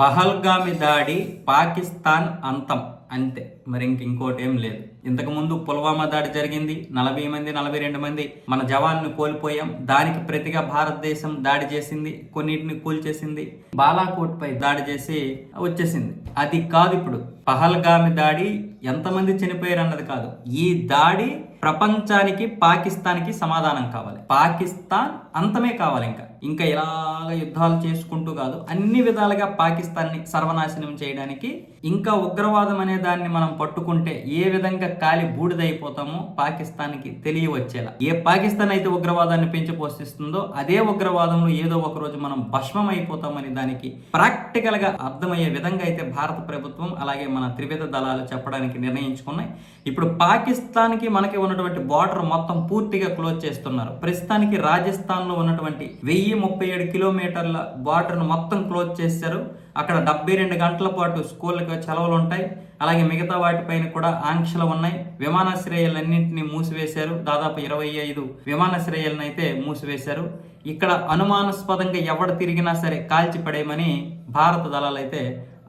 పహల్గామి దాడి పాకిస్తాన్ అంతం. అంతే. మరి ఇంక ఇంకోటి ఏం లేదు. ఇంతకు ముందు పుల్వామా దాడి జరిగింది. నలభై మంది నలభై రెండు మంది మన జవాన్ను కోల్పోయాం. దానికి ప్రతిగా భారతదేశం దాడి చేసింది కొన్నిటిని కూల్చేసింది బాలాకోట్ పై దాడి చేసి వచ్చేసింది. అది కాదు ఇప్పుడు. పహల్గామి దాడి ఎంతమంది చనిపోయారు అన్నది కాదు. ఈ దాడి ప్రపంచానికి పాకిస్తాన్కి సమాధానం కావాలి. పాకిస్తాన్ అంతమే కావాలి ఇంకా. ఇంకా ఇలాగ యుద్ధాలు చేసుకుంటూ కాదు. అన్ని విధాలుగా పాకిస్తాన్ని సర్వనాశనం చేయడానికి ఇంకా ఉగ్రవాదం అనే దాన్ని మనం పట్టుకుంటే ఏ విధంగా కాలి బూడిదైపోతామో పాకిస్తాన్కి తెలియవచ్చేలా. ఏ పాకిస్తాన్ అయితే ఉగ్రవాదాన్ని పెంచి పోషిస్తుందో అదే ఉగ్రవాదంలో ఏదో ఒక రోజు మనం భస్మం అయిపోతామని దానికి ప్రాక్టికల్గా అర్థమయ్యే విధంగా అయితే భారత ప్రభుత్వం అలాగే మన త్రివిధ దళాలు చెప్పడానికి నిర్ణయించుకున్నాయి. ఇప్పుడు పాకిస్తాన్కి మనకి ఉన్నటువంటి బార్డర్ మొత్తం పూర్తిగా క్లోజ్ చేస్తున్నారు. ప్రస్తుతానికి రాజస్థాన్లో ఉన్నటువంటి వెయ్యి ముప్పై ఏడు కిలోమీటర్ల బార్డర్ను మొత్తం క్లోజ్ చేశారు. అక్కడ డెబ్బై రెండు గంటల పాటు స్కూళ్ళకి సెలవులు ఉంటాయి. అలాగే మిగతా వాటిపైన కూడా ఆంక్షలు ఉన్నాయి. విమానాశ్రయాలన్నింటినీ మూసివేశారు. దాదాపు ఇరవై ఐదు విమానాశ్రయాలను అయితే మూసివేశారు. ఇక్కడ అనుమానాస్పదంగా ఎవడు తిరిగినా సరే కాల్చి పడేయమని భారత దళాలైతే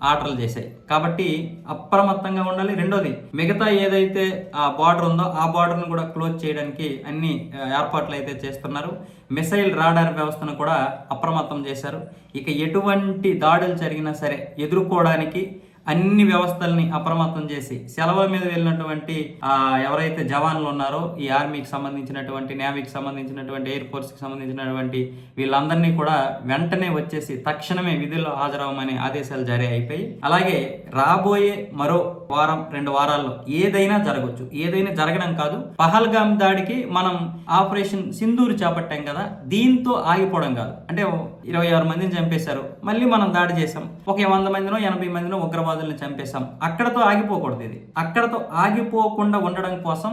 ఆర్డర్లు చేశాయి. కాబట్టి అప్రమత్తంగా ఉండాలి. రెండోది మిగతా ఏదైతే ఆ బార్డర్ ఉందో ఆ బార్డర్ను కూడా క్లోజ్ చేయడానికి అన్ని ఏర్పాట్లు అయితే చేస్తున్నారు. మిసైల్ రాడార్ వ్యవస్థను కూడా అప్రమత్తం చేశారు. ఇక ఎటువంటి దాడులు జరిగినా సరే ఎదుర్కోవడానికి అన్ని వ్యవస్థల్ని అప్రమత్తం చేసి సెలవు మీద వెళ్ళినటువంటి ఎవరైతే జవాన్లు ఉన్నారో ఈ ఆర్మీకి సంబంధించినటువంటి నేవీకి సంబంధించినటువంటి ఎయిర్ ఫోర్స్కి సంబంధించినటువంటి వీళ్ళందరినీ కూడా వెంటనే వచ్చేసి తక్షణమే విధుల్లో హాజరవమనే ఆదేశాలు జారీ అయిపోయి అలాగే రాబోయే మరో వారం రెండు వారాల్లో ఏదైనా జరగవచ్చు ఏదైనా జరగడం కాదు పహల్గామ్ దాడికి మనం ఆపరేషన్ సింధూరు చేపట్టాం కదా దీంతో ఆగిపోవడం కాదు. అంటే ఇరవై ఆరు మందిని చంపేశారు మళ్ళీ మనం దాడి చేసాం ఒక వంద మందినో ఎనభై మందినో ఉగ్రవాదుల్ని చంపేశాం. అక్కడతో ఆగిపోకూడదు ఇది. అక్కడతో ఆగిపోకుండా ఉండడం కోసం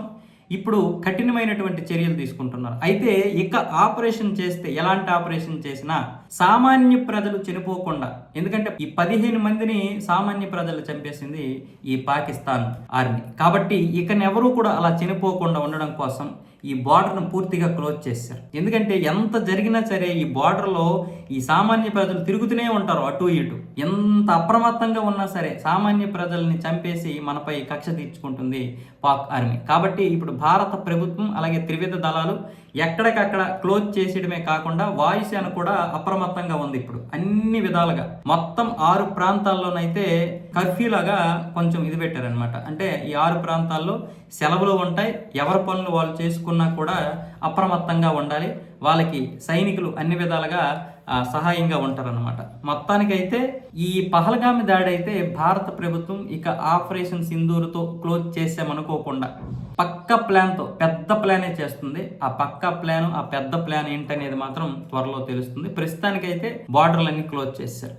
ఇప్పుడు కఠినమైనటువంటి చర్యలు తీసుకుంటున్నారు. అయితే ఇక ఆపరేషన్ చేస్తే ఎలాంటి ఆపరేషన్ చేసినా సామాన్య ప్రజలు చనిపోకుండా ఎందుకంటే ఈ పదిహేను మందిని సామాన్య ప్రజలు చంపేసింది ఈ పాకిస్తాన్ ఆర్మీ. కాబట్టి ఇకనెవరూ కూడా అలా చనిపోకుండా ఉండడం కోసం ఈ బార్డర్ను పూర్తిగా క్లోజ్ చేశారు. ఎందుకంటే ఎంత జరిగినా సరే ఈ బార్డర్లో ఈ సామాన్య ప్రజలు తిరుగుతూనే ఉంటారు అటు ఇటు. ఎంత అప్రమత్తంగా ఉన్నా సరే సామాన్య ప్రజల్ని చంపేసి మనపై కక్ష తీర్చుకుంటుంది పాక్ ఆర్మీ. కాబట్టి ఇప్పుడు భారత ప్రభుత్వం అలాగే త్రివిధ దళాలు ఎక్కడికక్కడ క్లోజ్ చేసేయడమే కాకుండా వాయుసేన కూడా అప్రమత్తంగా ఉంది ఇప్పుడు. అన్ని విధాలుగా. మొత్తం ఆరు ప్రాంతాల్లోనైతే కర్ఫ్యూలాగా కొంచెం ఇది పెట్టారనమాట అంటే ఈ ఆరు ప్రాంతాల్లో సెలవులు ఉంటాయి. ఎవరి పనులు వాళ్ళు చేసుకున్నా కూడా అప్రమత్తంగా ఉండాలి. వాళ్ళకి సైనికులు అన్ని విధాలుగా సహాయంగా ఉంటారన్నమాట. మొత్తానికైతే ఈ పహల్గామి దాడి అయితే భారత ప్రభుత్వం ఇక ఆపరేషన్ సింధూరుతో క్లోజ్ చేసామనుకోకుండా పక్క ప్లాన్తో పెద్ద ప్లానే చేస్తుంది. ఆ పక్క ప్లాన్ ఆ పెద్ద ప్లాన్ ఏంటనేది మాత్రం త్వరలో తెలుస్తుంది. ప్రస్తుతానికైతే బార్డర్లన్నీ క్లోజ్ చేశారు